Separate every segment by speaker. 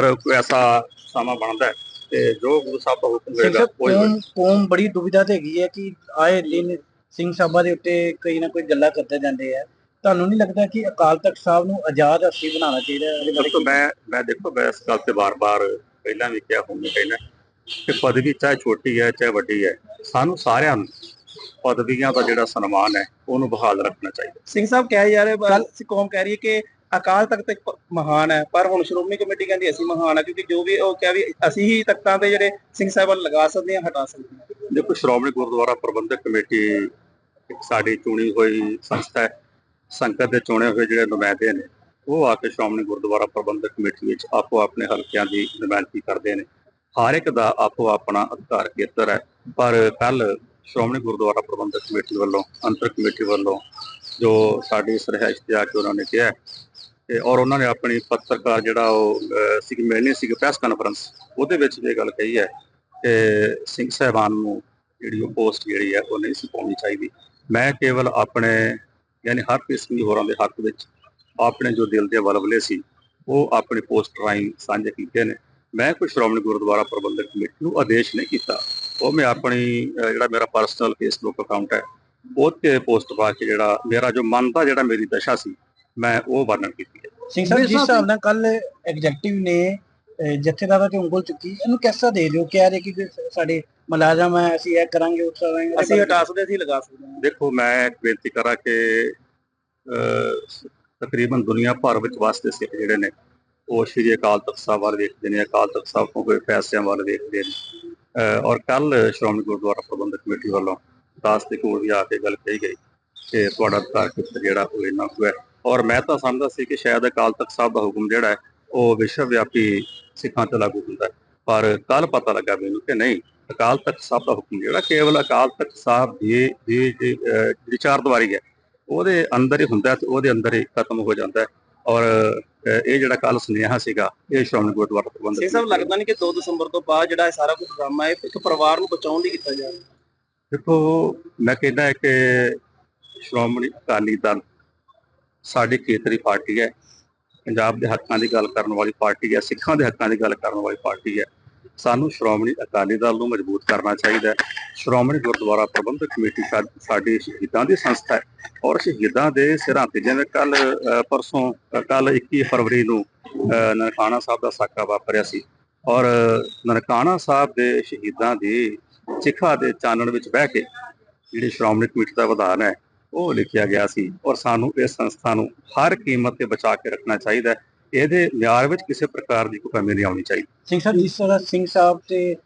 Speaker 1: ਫਿਰ ਕੋਈ ਐਸਾ ਸਮਾਂ ਬਣਦਾ ਹੈ ਤੇ ਜੋ ਗੁਰੂ ਸਾਹਿਬ ਦਾ ਹੁਕਮ ਹੋਏਗਾ ਹੋਏਗਾ।
Speaker 2: ਕੌਮ ਬੜੀ ਦੁਵਿਧਾ ਤੇ ਹੈਗੀ ਹੈ ਕਿ ਆਏ ਦਿਨ ਸਿੰਘ ਸਾਹਿਬਾਂ ਦੇ ਉੱਤੇ ਕਈ ਨਾ ਕੋਈ ਗੱਲਾਂ ਕਰਦੇ ਜਾਂਦੇ ਆ। ਤੁਹਾਨੂੰ ਨਹੀਂ ਲੱਗਦਾ ਕਿ ਅਕਾਲ ਤਖਤ ਸਾਹਿਬ ਨੂੰ ਆਜ਼ਾਦ ਹਸਤੀ ਬਣਾਉਣਾ ਚਾਹੀਦਾ ਹੈ? ਇਹਦੇ ਬਾਰੇ
Speaker 1: ਦੇਖੋ ਮੈਂ ਮੈਂ ਦੇਖੋ ਮੈਂ ਇਸ ਗੱਲ ਤੇ ਬਾਰ-ਬਾਰ ਪਹਿਲਾਂ ਵੀ ਕਿਹਾ ਹੁਣ ਵੀ ਕਹਿਣਾ ਕਿ ਪਦਵੀ ਚਾਹੇ ਛੋਟੀ ਹੈ ਚਾਹੇ ਵੱਡੀ ਹੈ ਸਾਨੂੰ ਸਾਰਿਆਂ ਨੂੰ ਪਦਵੀਆਂ ਦਾ ਜਿਹੜਾ ਸਨਮਾਨ ਹੈ ਉਹਨੂੰ ਬਹਾਲ ਰੱਖਣਾ ਚਾਹੀਦਾ।
Speaker 3: ਸਿੰਘ ਸਾਹਿਬ ਕਹਿ ਜਾ ਰਹੇ ਕੌਮ ਕਹਿ ਰਹੀ ਹੈ ਕਿ ਅਕਾਲ ਤਖਤ ਇੱਕ ਮਹਾਨ ਹੈ, ਪਰ ਹੁਣ ਸ਼੍ਰੋਮਣੀ ਕਮੇਟੀ ਕਹਿੰਦੀ ਅਸੀਂ ਮਹਾਨ ਹੈ, ਕਿਉਂਕਿ ਜੋ ਵੀ ਉਹ ਕਿਹਾ ਵੀ ਅਸੀਂ ਹੀ ਤਖਤਾਂ ਤੇ ਜਿਹੜੇ ਸਿੰਘ ਸਾਹਿਬਾਂ ਲਗਾ ਸਕਦੇ ਹਾਂ, ਹਟਾ ਸਕਦੇ ਹਾਂ।
Speaker 1: ਦੇਖੋ, ਸ਼੍ਰੋਮਣੀ ਗੁਰਦੁਆਰਾ ਪ੍ਰਬੰਧਕ ਕਮੇਟੀ ਇੱਕ ਸਾਡੀ ਚੁਣੀ ਹੋਈ ਸੰਸਥਾ ਹੈ, ਸੰਗਤ ਦੇ ਚੁਣੇ ਹੋਏ ਜਿਹੜੇ ਨੁਮਾਇੰਦੇ ਨੇ, ਉਹ ਆ ਕੇ ਸ਼੍ਰੋਮਣੀ ਗੁਰਦੁਆਰਾ ਪ੍ਰਬੰਧਕ ਕਮੇਟੀ ਵਿੱਚ ਆਪੋ ਆਪਣੇ ਹਲਕਿਆਂ ਦੀ ਨੁਮਾਇੰਦਗੀ ਕਰਦੇ ਨੇ। ਹਰ ਇੱਕ ਦਾ ਆਪੋ ਆਪਣਾ ਅਧਿਕਾਰ ਖੇਤਰ ਹੈ, ਪਰ ਕੱਲ ਸ਼੍ਰੋਮਣੀ ਗੁਰਦੁਆਰਾ ਪ੍ਰਬੰਧਕ ਕਮੇਟੀ ਵੱਲੋਂ, ਅੰਤਰ ਕਮੇਟੀ ਵੱਲੋਂ ਜੋ ਸਾਡੀ ਸਰਹਾਇਸ਼ ਤੇ ਆ ਕੇ ਉਹਨਾਂ ਨੇ ਕਿਹਾ ਤੇ ਔਰ ਉਹਨਾਂ ਨੇ ਆਪਣੀ ਪੱਤਰਕਾਰ ਜਿਹੜਾ ਉਹ ਅਹ, ਮਿਲਣੀ ਸੀ ਪ੍ਰੈਸ ਕਾਨਫਰੰਸ ਉਹਦੇ ਵਿੱਚ ਵੀ ਇਹ ਗੱਲ ਕਹੀ ਹੈ ਕਿ ਸਿੰਘ ਸਾਹਿਬਾਨ ਨੂੰ ਜਿਹੜੀ ਉਹ ਪੋਸਟ ਜਿਹੜੀ ਹੈ ਉਹ ਨਹੀਂ ਸੀ ਪਾਉਣੀ ਚਾਹੀਦੀ। ਮੈਂ ਕੇਵਲ ਆਪਣੇ ਯਾਨੀ ਹਰਪ੍ਰੀਤ ਸਿੰਘ ਹੋਰਾਂ ਦੇ ਹੱਕ ਵਿੱਚ ਆਪਣੇ ਜੋ ਦਿਲ ਦੇ ਵਲਵਲੇ ਸੀ ਉਹ ਆਪਣੀ ਪੋਸਟ ਰਾਹੀਂ ਸਾਂਝੇ ਕੀਤੇ ਨੇ। ਮੈਂ ਕੋਈ ਸ਼੍ਰੋਮਣੀ ਗੁਰਦੁਆਰਾ ਪ੍ਰਬੰਧਕ ਕਮੇਟੀ ਨੂੰ ਆਦੇਸ਼ ਨਹੀਂ ਕੀਤਾ। ਉਹ ਮੈਂ ਆਪਣੀ ਜਿਹੜਾ ਮੇਰਾ ਪਰਸਨਲ ਫੇਸਬੁੱਕ ਅਕਾਊਂਟ ਹੈ ਉਹ ਤੇ ਪੋਸਟ ਪਾ ਕੇ ਜਿਹੜਾ ਮੇਰਾ ਜੋ ਮਨ ਦਾ ਜਿਹੜਾ ਮੇਰੀ ਦਸ਼ਾ ਸੀ ਮੈਂ ਉਹ ਵਰਣਨ ਕੀਤੀ ਹੈ।
Speaker 2: ਸਿੰਘ ਸਾਹਿਬ ਜਿਸ ਹਿਸਾਬ ਨਾਲ ਕੱਲ ਐਗਜ਼ੈਕਟਿਵ ਨੇ ਜਥੇਦਾਰਾਂ ਤੇ ਉਂਗਲ ਚੁੱਕੀ ਇਹਨੂੰ ਕਿਹਦਾ ਦੇ ਦਿਓ ਕਹਿ ਰਹੇ ਕਿ ਸਾਡੇ ਮੁਲਾਜ਼ਮ ਹੈ ਅਸੀਂ ਇਹ ਕਰਾਂਗੇ ਉਹ ਕਰਾਂਗੇ।
Speaker 3: ਅਸੀਂ ਹਟਾ ਸਕਦੇ ਅਸੀਂ ਲਗਾ ਸਕਦੇ ਹਾਂ।
Speaker 1: ਦੇਖੋ ਮੈਂ ਇੱਕ ਬੇਨਤੀ ਕਰਾਂ ਕਿ ਤਕਰੀਬਨ ਦੁਨੀਆ ਭਰ ਵਿੱਚ ਵਸਦੇ ਸਿੱਖ ਜਿਹੜੇ ਨੇ ਉਹ ਸ਼੍ਰੀ ਅਕਾਲ ਤਖਤ ਸਾਹਿਬ ਵੱਲ ਵੇਖਦੇ ਨੇ ਅਕਾਲ ਤਖਤ ਸਾਹਿਬ ਤੋਂ ਹੋਏ ਫੈਸਲਿਆਂ ਵੱਲ ਵੇਖਦੇ ਨੇ। ਅਹ, ਔਰ ਕੱਲ ਸ਼੍ਰੋਮਣੀ ਗੁਰਦੁਆਰਾ ਪ੍ਰਬੰਧਕ ਕਮੇਟੀ ਵੱਲੋਂ ਦਾਸ ਦੇ ਕੋਲ ਵੀ ਆ ਕੇ ਗੱਲ ਕਹੀ ਗਈ ਕਿ ਤੁਹਾਡਾ ਅਧਿਕਾਰ ਜਿਹੜਾ ਉਹ ਇੰਨਾ ਕੁ ਹੈ। ਔਰ ਮੈਂ ਤਾਂ ਸਮਝਦਾ ਸੀ ਕਿ ਸ਼ਾਇਦ ਅਕਾਲ ਤਖਤ ਸਾਹਿਬ ਦਾ ਹੁਕਮ ਜਿਹੜਾ ਹੈ ਉਹ ਵਿਸ਼ਵ ਵਿਆਪੀ ਸਿੱਖਾਂ ਤੇ ਲਾਗੂ ਹੁੰਦਾ ਪਰ ਕੱਲ ਪਤਾ ਲੱਗਾ ਮੈਨੂੰ ਕਿ ਨਹੀਂ ਅਕਾਲ ਤਖਤ ਸਾਹਿਬ ਦਾ ਹੁਕਮ ਜਿਹੜਾ ਕੇਵਲ ਅਕਾਲ ਤਖਤ ਸਾਹਿਬ ਦੀ ਜਿਹੜੀ ਚਾਰ ਦੀਵਾਰੀ ਹੈ। ਉਹਦੇ ਅੰਦਰ ਹੀ ਹੁੰਦਾ ਤੇ ਉਹਦੇ ਅੰਦਰ ਹੀ ਖਤਮ ਹੋ ਜਾਂਦਾ ਹੈ। ਔਰ ਇਹ ਜਿਹੜਾ ਕੱਲ ਸੁਨੇਹਾ ਸੀਗਾ ਇਹ ਸ਼੍ਰੋਮਣੀ ਗੁਰਦੁਆਰਾ ਪ੍ਰਬੰਧਕ ਕਮੇਟੀ ਦਾ।
Speaker 3: ਲੱਗਦਾ ਨਹੀਂ ਕਿ 2 ਦਸੰਬਰ ਤੋਂ ਬਾਅਦ ਜਿਹੜਾ ਇਹ ਸਾਰਾ ਕੁਝ ਡਰਾਮਾ ਹੈ ਇੱਕ ਪਰਿਵਾਰ ਨੂੰ ਬਚਾਉਣ ਲਈ ਕੀਤਾ ਜਾ ਰਿਹਾ
Speaker 1: ਦੇਖੋ ਮੈਂ ਕਹਿੰਦਾ ਕਿ ਸ਼੍ਰੋਮਣੀ ਅਕਾਲੀ ਦਲ ਸਾਡੀ ਖੇਤਰੀ ਪਾਰਟੀ ਹੈ। ਪੰਜਾਬ ਦੇ ਹੱਕਾਂ ਦੀ ਗੱਲ ਕਰਨ ਵਾਲੀ ਪਾਰਟੀ ਹੈ, ਸਿੱਖਾਂ ਦੇ ਹੱਕਾਂ ਦੀ ਗੱਲ ਕਰਨ ਵਾਲੀ ਪਾਰਟੀ ਹੈ। ਸਾਨੂੰ ਸ਼੍ਰੋਮਣੀ ਅਕਾਲੀ ਦਲ ਨੂੰ ਮਜ਼ਬੂਤ ਕਰਨਾ ਚਾਹੀਦਾ ਹੈ। ਸ਼੍ਰੋਮਣੀ ਗੁਰਦੁਆਰਾ ਪ੍ਰਬੰਧਕ ਕਮੇਟੀ ਸਾ- ਸਾਡੀ ਸ਼ਹੀਦਾਂ ਦੀ ਸੰਸਥਾ ਹੈ ਔਰ ਸ਼ਹੀਦਾਂ ਦੇ ਸਿਰਾਂ ਤੇ ਜਿਵੇਂ ਕੱਲ ਪਰਸੋਂ ਕੱਲ 21 ਫਰਵਰੀ ਨੂੰ ਨਨਕਾਣਾ ਸਾਹਿਬ ਦਾ ਸਾਕਾ ਵਾਪਰਿਆ ਸੀ ਔਰ ਨਨਕਾਣਾ ਸਾਹਿਬ ਦੇ ਸ਼ਹੀਦਾਂ ਦੀ ਸਿੱਖਾਂ ਦੇ ਚਾਨਣ ਵਿੱਚ ਬਹਿ ਕੇ ਜਿਹੜੀ ਸ਼੍ਰੋਮਣੀ ਕਮੇਟੀ ਦਾ ਵਿਧਾਨ ਹੈ ਉਹ ਲਿਖਿਆ ਗਿਆ ਸੀ ਔਰ ਸਾਨੂੰ ਇਸ ਸੰਸਥਾ ਨੂੰ ਹਰ ਕੀਮਤ ਤੇ ਬਚਾ ਕੇ ਰੱਖਣਾ ਚਾਹੀਦਾ ਹੈ। ਇਹਦੇ ਮਿਆਰ ਵਿੱਚ ਕਿਸੇ ਪ੍ਰਕਾਰ ਦੀ ਕੋਈ ਕਮੀ ਨਹੀਂ ਆਉਣੀ ਚਾਹੀਦੀ।
Speaker 2: ਸਿੰਘ ਸਾਹਿਬ ਜਿਸ ਤਰ੍ਹਾਂ ਸਿੰਘ ਸਾਹਿਬ ਤੇ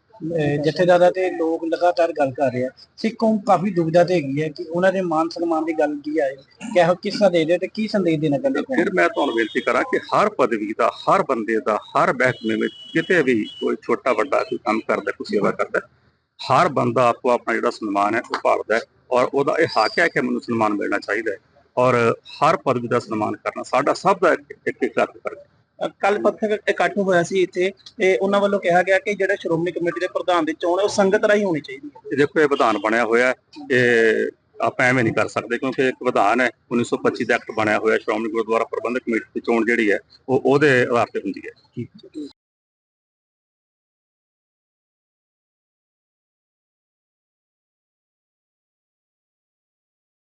Speaker 2: ਜਥੇਦਾਰਾਂ ਤੇ ਲੋਕ ਲਗਾਤਾਰ ਗੱਲ ਕਰ ਰਹੇ ਆ ਸਿੱਖ ਕਾਫੀ ਦੁਵਿਧਾ ਤੇ ਹੈਗੀ ਹੈ ਕਿ ਉਹਨਾਂ ਦੇ ਮਾਨ ਸਨਮਾਨ ਦੀ ਗੱਲ ਕੀ ਆਏ ਕਿਹੋ ਕਿਸਾ ਦੇ ਦਿਓ ਤੇ ਕੀ ਸੰਦੇਸ਼ ਦੇਣਾ ਚਾਹੁੰਦੇ ਹੋ?
Speaker 1: ਫਿਰ ਮੈਂ ਤੁਹਾਨੂੰ ਬੇਨਤੀ ਕਰਾਂ ਕਿ ਹਰ ਪਦਵੀ ਦਾ ਹਰ ਬੰਦੇ ਦਾ ਹਰ ਮਹਿਕਮੇ ਵਿੱਚ ਕਿਤੇ ਵੀ ਕੋਈ ਛੋਟਾ ਵੱਡਾ ਕੋਈ ਕੰਮ ਕਰਦਾ ਕੋਈ ਸੇਵਾ ਕਰਦਾ ਹਰ ਬੰਦਾ ਆਪੋ ਆਪਣਾ ਜਿਹੜਾ ਸਨਮਾਨ ਹੈ ਉਹ ਭਾਲਦਾ ਹੈ। ਔਰ ਉਹਦਾ ਇਹ ਹੱਕ ਹੈ ਕਿ ਮੈਨੂੰ ਸਨਮਾਨ ਮਿਲਣਾ ਚਾਹੀਦਾ ਹੈ ਔਰ ਹਰ ਪਦਵੀ ਦਾ ਸਨਮਾਨ ਕਰਨਾ ਸਾਡਾ ਸਭ ਦਾ ਇੱਕ ਇੱਕ ਹੱਕ ਹੈ।
Speaker 3: ਕੱਲ ਪੱਥਰ ਇਕੱਠ ਹੋਇਆ ਸੀ ਇੱਥੇ ਤੇ ਉਹਨਾਂ ਵੱਲੋਂ ਕਿਹਾ ਗਿਆ ਕਿ ਜਿਹੜਾ ਸ਼੍ਰੋਮਣੀ ਕਮੇਟੀ ਦੇ ਪ੍ਰਧਾਨ ਦੀ ਚੋਣ ਹੈ ਉਹ ਸੰਗਤ ਰਾਹੀਂ ਹੋਣੀ ਚਾਹੀਦੀ ਹੈ।
Speaker 1: ਦੇਖੋ ਇਹ ਵਿਧਾਨ ਬਣਿਆ ਹੋਇਆ ਹੈ। ਇਹ ਆਪਾਂ ਐਵੇਂ ਨਹੀਂ ਕਰ ਸਕਦੇ ਕਿਉਂਕਿ ਇੱਕ ਵਿਧਾਨ ਹੈ 1925 ਦਾ ਐਕਟ ਬਣਿਆ ਹੋਇਆ ਸ਼੍ਰੋਮਣੀ ਗੁਰਦੁਆਰਾ ਪ੍ਰਬੰਧਕ ਕਮੇਟੀ ਦੀ ਚੋਣ ਜਿਹੜੀ ਹੈ ਉਹ ਉਹਦੇ ਆਧਾਰ ਤੇ ਹੁੰਦੀ ਹੈ।